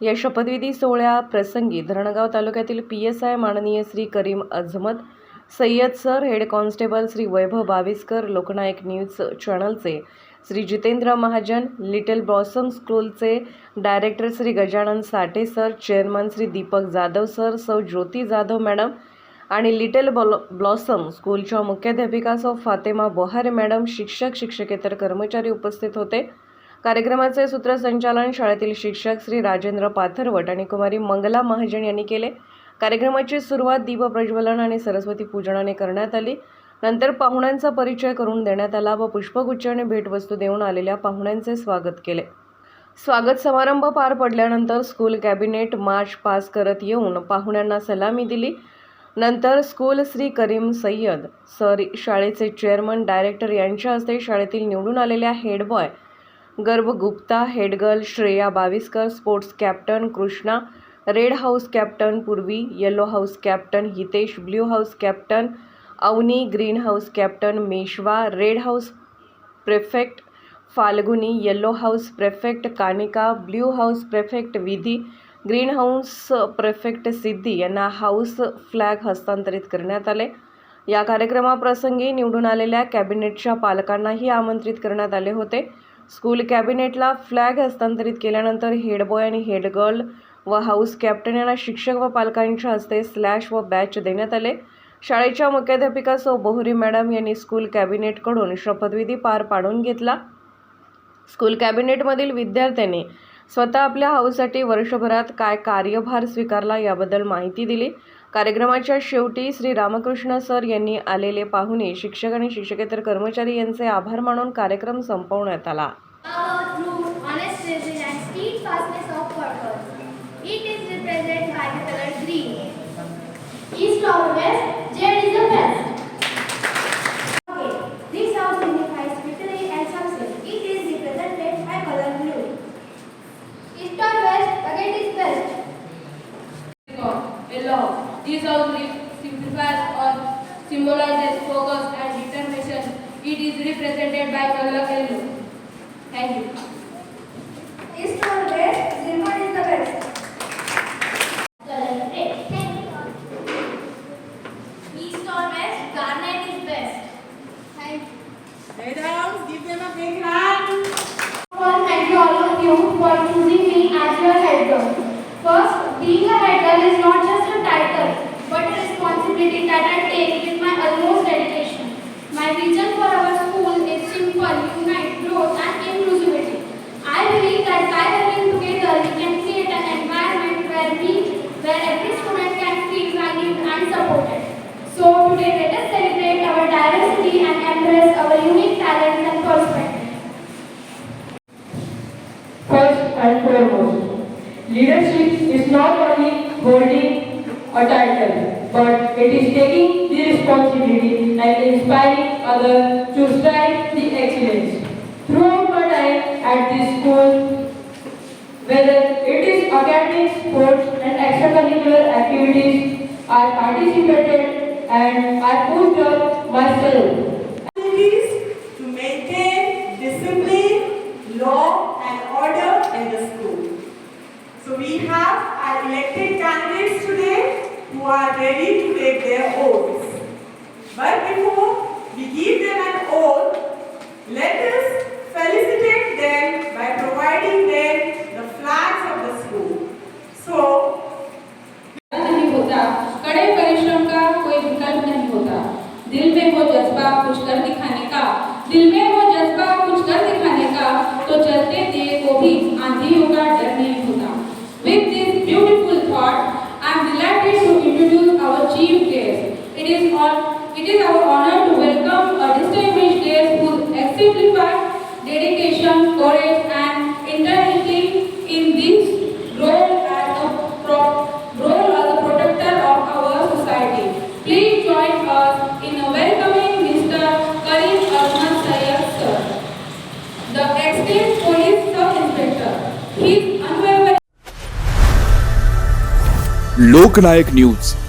या शपथविधी सोहळ्या प्रसंगी धरणगाव तालुक्यातील पी एस आय माननीय Shri Karim Azmat Sayyed sir head constable Shri Vaibhav Baviskar Loknayak news चॅनलचे Shri Jitendra Mahajan little blossom स्कूलचे director Shri Gajanan Sathe sir chairman Shri Deepak Jadhav sir सौ Jyoti Jadhav madam आणि little ब्लॉ blossom स्कूलच्या मुख्याध्यापिका सौ फातेमा बोहारे मॅडम शिक्षक शिक्षकेतर कर्मचारी उपस्थित होते. कार्यक्रमाचे सूत्रसंचालन शाळेतील शिक्षक श्री राजेंद्र पाथरवट आणि कुमारी मंगला महाजन यांनी केले. कार्यक्रमाची सुरुवात दीपप्रज्वलन आणि सरस्वती पूजनाने करण्यात आली. नंतर पाहुण्यांचा परिचय करून देण्यात आला व पुष्पगुच्छ आणि भेटवस्तू देऊन आलेल्या पाहुण्यांचे स्वागत केले. स्वागत समारंभ पार पडल्यानंतर स्कूल कॅबिनेट मार्च पास करत येऊन पाहुण्यांना सलामी दिली. नंतर स्कूल श्री करीम सय्यद सर शाळेचे चेअरमन डायरेक्टर यांच्या हस्ते शाळेतील निवडून आलेल्या head boy Garbh Gupta head girl Shreya Baviskar sports captain Krishna red house captain Purvi yellow house captain Hitesh blue house captain Avani green house captain Meshva red house prefect Falguni yellow house prefect Kanika blue house prefect Vidhi green house प्रेफेक्ट सिद्धी यांना house flag हस्तांतरित करण्यात आले. या कार्यक्रमाप्रसंगी निवडून आलेल्या कॅबिनेटच्या पालकांनाही आमंत्रित करण्यात आले होते. स्कूल कॅबिनेटला फ्लॅग हस्तांतरित केल्यानंतर हेडबॉय आणि हेडगर्ल व हाऊस कॅप्टन यांना शिक्षक व पालकांच्या हस्ते स्लॅश व बॅच देण्यात आले. शाळेच्या मुख्याध्यापिका सौ बोहरी मॅडम यांनी स्कूल कॅबिनेटकडून शपथविधी पार पाडून घेतला. स्कूल कॅबिनेटमधील विद्यार्थ्यांनी स्वतः आपल्या हाऊससाठी वर्षभरात काय कार्यभार स्वीकारला याबद्दल माहिती दिली. कार्यक्रमाच्या शेवटी श्री रामकृष्ण सर यांनी आलेले पाहुणे शिक्षक आणि शिक्षकेतर कर्मचारी यांचे आभार मानून कार्यक्रम संपवण्यात आला. Power This outreach simplifies or symbolizes focus and determination. It is represented by color yellow. Thank you. Is not best, is the best. for choosing me as your helper. First, being a helper is not just that I take with my utmost dedication. My vision for our school is simple, unite, growth, and inclusivity. I believe that by working together, we can create an environment where we, where every student can feel valued and supported. So today, let us celebrate our diversity and embrace our unique talents and perspectives. First and foremost, leadership is not only holding a title, but it is taking the responsibility and inspiring others to strive the excellence. Throughout my time at this school, whether it is academic, sports and extracurricular activities, I participated and I pushed myself Activities to maintain discipline, law and order in the school. So we have our elected candidates today who are ready to take their oaths. But before we give them an oath, let us Loknayak news.